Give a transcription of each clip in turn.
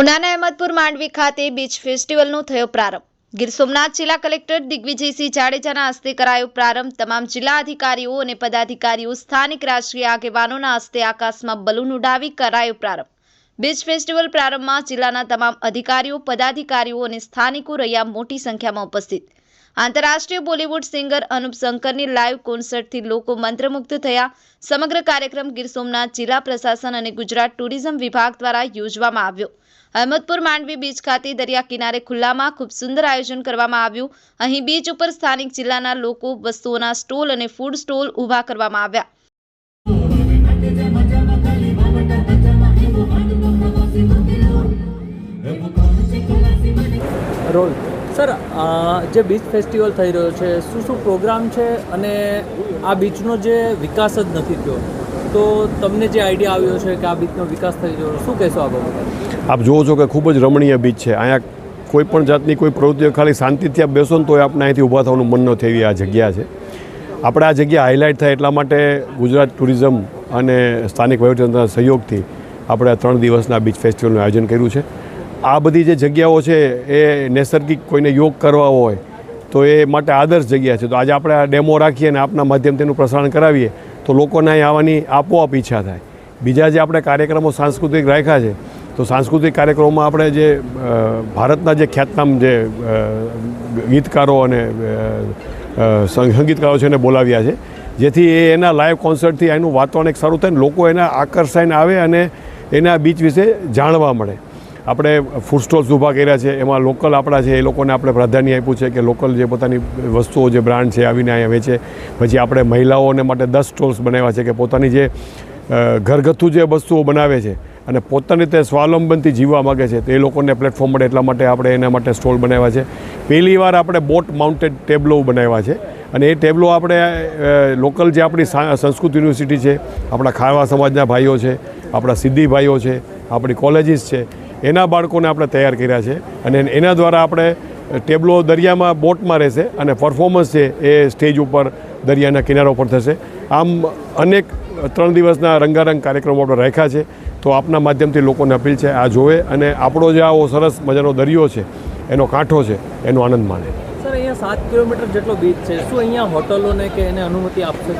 ઉનાના અહેમદપુર માંડવી ખાતે બીચ ફેસ્ટિવલનો થયો પ્રારંભ. ગીર સોમનાથ જિલ્લા કલેક્ટર દિગ્વિજયસિંહ જાડેજાના હસ્તે કરાયો પ્રારંભ. તમામ જિલ્લા અધિકારીઓ અને પદાધિકારીઓ સ્થાનિક રાજકીય આગેવાનોના હસ્તે આકાશમાં બલૂન ઉડાવી કરાયો પ્રારંભ. બીચ ફેસ્ટિવલ પ્રારંભમાં જિલ્લાના તમામ અધિકારીઓ, પદાધિકારીઓ અને સ્થાનિકો રહ્યા મોટી સંખ્યામાં ઉપસ્થિત. આંતરરાષ્ટ્રીય બોલિવૂડ સિંગર અનુપ શંકરની લાઈવ કોન્સર્ટથી લોકો મંત્રમુગ્ધ થયા. સમગ્ર કાર્યક્રમ ગીર સોમનાથ જિલ્લા પ્રશાસન અને ગુજરાત ટુરિઝમ વિભાગ દ્વારા યોજવામાં આવ્યો. અહમદપુર માંડવી બીચ ખાતે દરિયા કિનારે ખુલ્લામાં ખૂબ સુંદર આયોજન કરવામાં આવ્યું. અહીં બીચ ઉપર સ્થાનિક જિલ્લાના લોકો વસ્તુઓના સ્ટોલ અને ફૂડ સ્ટોલ ઊભા કરવામાં આવ્યા. રોલ. સર જે બીચ ફેસ્ટિવલ થઈ રહ્યો છે, શું શું પ્રોગ્રામ છે અને આ બીચનો જે વિકાસ જ નથી થયો? તો તમને જે આઈડિયા આવ્યો છે કે આ બીચનો વિકાસ થઈ રહ્યો, શું કહેશો આ બાબતે? આપ જુઓ છો કે ખૂબ જ રમણીય બીચ છે. અહીંયા કોઈ પણ જાતની કોઈ પ્રવૃત્તિઓ ખાલી શાંતિથી આપ બેસો ને તોય આપણે અહીંથી ઊભા થવાનું મન ન થઈ આ જગ્યા છે. આપણે આ જગ્યા હાઇલાઇટ થાય એટલા માટે ગુજરાત ટુરિઝમ અને સ્થાનિક વહીવટતંત્રના સહયોગથી આપણે આ ત્રણ દિવસના બીચ ફેસ્ટિવલનું આયોજન કર્યું છે. આ બધી જે જગ્યાઓ છે એ નૈસર્ગિક કોઈને યોગ કરવા હોય, તો એ માટે આદર્શ જગ્યા છે. તો આજે આપણે આ ડેમો રાખીએ અને આપના માધ્યમથી તેનું પ્રસારણ કરાવીએ, તો લોકોને અહીં આવવાની આપોઆપ ઈચ્છા થાય. બીજા જે આપણે કાર્યક્રમો સાંસ્કૃતિક રાખ્યા છે, તો સાંસ્કૃતિક કાર્યક્રમોમાં આપણે જે ભારતના જે ખ્યાતનામ જે ગીતકારો અને સંગીતકારો છે એને બોલાવ્યા છે. જેથી એ એના લાઈવ કોન્સર્ટથી એનું વાતાવરણ એક સારું થાય લોકો એના આકર્ષાઈને આવે અને એના બીચ વિશે જાણવા મળે. આપણે ફૂડ સ્ટોલ્સ ઊભા કર્યા છે, એમાં લોકલ આપણા છે, એ લોકોને આપણે પ્રાધાન્ય આપ્યું છે કે લોકલ જે પોતાની વસ્તુઓ, જે બ્રાન્ડ છે, આવીને અહીંયા વેચે. પછી આપણે મહિલાઓને માટે દસ સ્ટોલ્સ બનાવ્યા છે કે પોતાની જે ઘરગથ્થુ જે વસ્તુઓ બનાવે છે અને પોતાની રીતે સ્વાવલંબનથી જીવવા માગે છે, તો એ લોકોને પ્લેટફોર્મ મળે એટલા માટે આપણે એના માટે સ્ટોલ બનાવ્યા છે. પહેલી વાર આપણે બોટ માઉન્ટેડ ટેબલો બનાવ્યા છે અને એ ટેબલો આપણે લોકલ જે આપણી સંસ્કૃત યુનિવર્સિટી છે, આપણા ખારવા સમાજના ભાઈઓ છે, આપણા સિદ્ધિ ભાઈઓ છે, આપણી કોલેજીસ છે એના બાળકોને આપણે તૈયાર કર્યા છે અને એના દ્વારા આપણે ટેબલો દરિયામાં બોટમાં રહેશે અને પરફોર્મન્સ છે એ સ્ટેજ ઉપર દરિયાના કિનારા ઉપર થશે. આમ અનેક ત્રણ દિવસના રંગારંગ કાર્યક્રમો આપણે રાખ્યા છે. તો આપના માધ્યમથી લોકોને અપીલ છે આ જોવે અને આપણો જે આવો સરસ મજાનો દરિયો છે, એનો કાંઠો છે, એનો આનંદ માણે. સર, અહીંયા સાત કિલોમીટર જેટલો બીચ છે. શું અહીંયા હોટલોને કે એને અનુમતિ આપશે?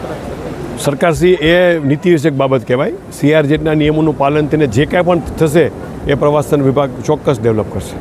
સરકારશ્રી એ નીતિ વિષયક બાબત કહેવાય. સીઆરજેટના નિયમોનું પાલન થઈને જે કાંઈ પણ થશે, એ પ્રવાસન વિભાગ ચોક્કસ ડેવલપ કરશે.